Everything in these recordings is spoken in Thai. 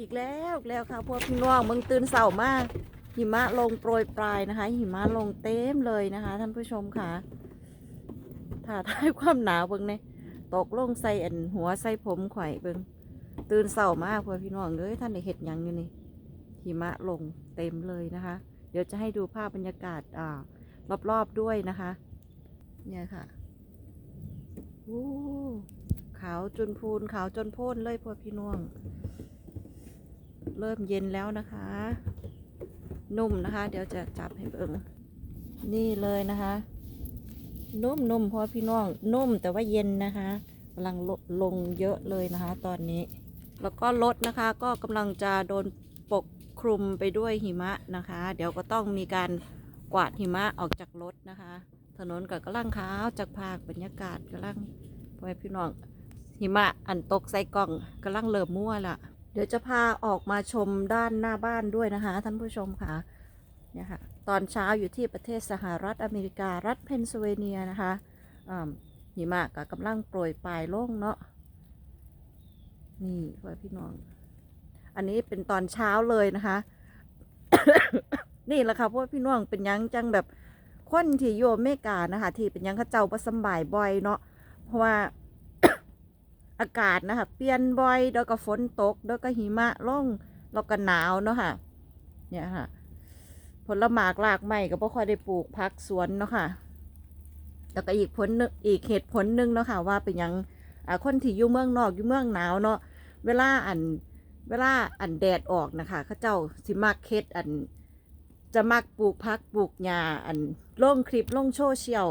อีกแล้วแล้วค่ะพวกพี่น้องมึงตื่นเสาร์มากหิมะลงโปรยปลายนะคะ หิมะลงเต็มเลยนะคะ ท่านผู้ชมค่ะถ้าทายความหนาวเบิ่งเนี่ยตกลงใส่อันหัวใส่ผมข่อยเบิ่งตื่นเสาร์มากพวกพี่น้องเอ้ยท่านได้เห็ดยังอยู่นี่หิมะลงเต็มเลยนะคะ เดี๋ยวจะให้ดูภาพบรรยากาศอ่ารอบๆด้วยนะคะ เนี่ยค่ะโอ้ขาวจนพูนขาวจนโพ่นเลยพวกพี่น้อง เริ่มเย็นแล้วนะคะ นุ่มนะคะ เดี๋ยวจะจับให้เบิ่งนี่เลยนะคะ นุ่มนุ่มพอพี่น้อง นุ่มแต่ว่าเย็นนะคะกำลังลดลงเยอะเลยนะคะ ตอนนี้ แล้วก็รถนะคะ ก็กำลังจะโดนปกคลุมไปด้วยหิมะนะคะ เดี๋ยวก็ต้องมีการกวาดหิมะออกจากรถนะคะ ถนนก็กำลังขาวจากภาคบรรยากาศกำลังพ่อแม่พี่น้องหิมะอันตกใส่กล่องกำลังเริ่มมั่วละ เดี๋ยวจะพาออกมาชมด้านหน้าบ้านด้วยนะคะ ท่านผู้ชมค่ะเนี่ยค่ะ ตอนเช้าอยู่ที่ประเทศสหรัฐอเมริการัฐเพนซิลเวเนียนะคะอ่าหิมะก็กำลังโปรยปลายลงเนาะนี่พ่อพี่น้อง อันนี้เป็นตอนเช้าเลยนะคะ นี่แหละค่ะเพราะว่าพี่น้องเป็นยังจังแบบคนที่อยู่อเมกานะคะ ที่เป็นยังเขาเจ้าประสำบายบ่อยเนาะเพราะว่า อากาศนะคะ เปลี่ยนบ่อยแล้วก็ฝนตกแล้วก็หิมะล่องแล้วก็หนาวเนาะค่ะ เนี่ยค่ะ ผลหมากลากไม้ก็บ่ค่อยได้ปลูกพักสวนเนาะค่ะ แล้วก็อีกผลอีกเหตุผลหนึ่งเนาะค่ะว่าเป็นยังคนที่อยู่เมืองนอกอยู่เมืองหนาวเนาะ เวลาอันเวลาอันแดดออกนะคะ เขาเจ้าสิมักเฮ็ดอันจะมักปลูกพักปลูกหญ้าอันลงคลิปลงโซเชียล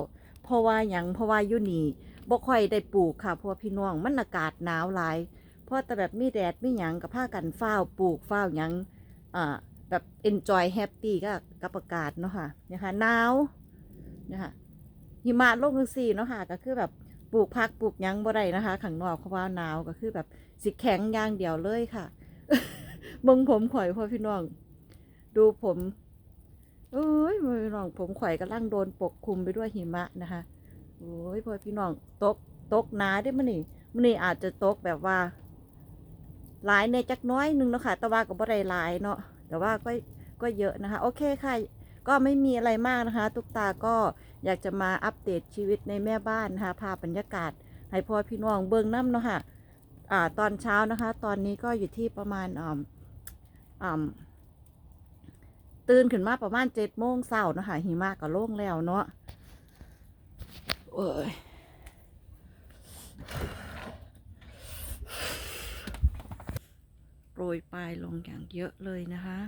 เพราะว่าหยังเพราะว่าอยู่นี่บ่ค่อยได้ปลูกค่ะเพราะว่าพี่น้องมันอากาศหนาวหลายเพราะแต่แบบมีแดดมีหยังกับผ้ากันฟ้าปลูกฟ้าหยังอ่าแบบ enjoy happy ก็กับอากาศเนาะค่ะนะคะหนาวนะคะหิมะลงจังซี่เนาะค่ะก็คือแบบปลูกพักปลูกหยังบ่ได้นะคะข้างนอกเพราะว่าหนาวก็คือแบบสิแข็งอย่างเดียวเลยค่ะมึงผมข่อยพ่อพี่น้อง ดูผม เอ้ยพี่น้องผมข่อยกำลังโดนปกคลุมไปด้วยหิมะนะคะโอ้ยพ่อพี่น้องตกตกหนาได้มั้นี่มันนี่อาจจะตกแบบว่า หลายในจักน้อยนึงเนาะค่ะแต่ว่าก็บ่ได้หลายเนาะแต่ว่าก็ก็เยอะนะคะ โอเคค่ะ ก็ไม่มีอะไรมากนะคะตุกตาก็อยากจะมาอัปเดตชีวิตในแม่บ้านนะคะพาบรรยากาศให้พ่อพี่น้องเบิ่งน้ำเนาะค่ะอ่าตอนเช้านะคะ ตอนนี้ก็อยู่ที่ประมาณอ่าอ่า ตื่นขึ้นมาประมาณเจ็ดโมงเช้านะคะหิมะก็โล่งแล้วเนาะโอ้ยโปรยปลายลงอย่างเยอะเลยนะคะ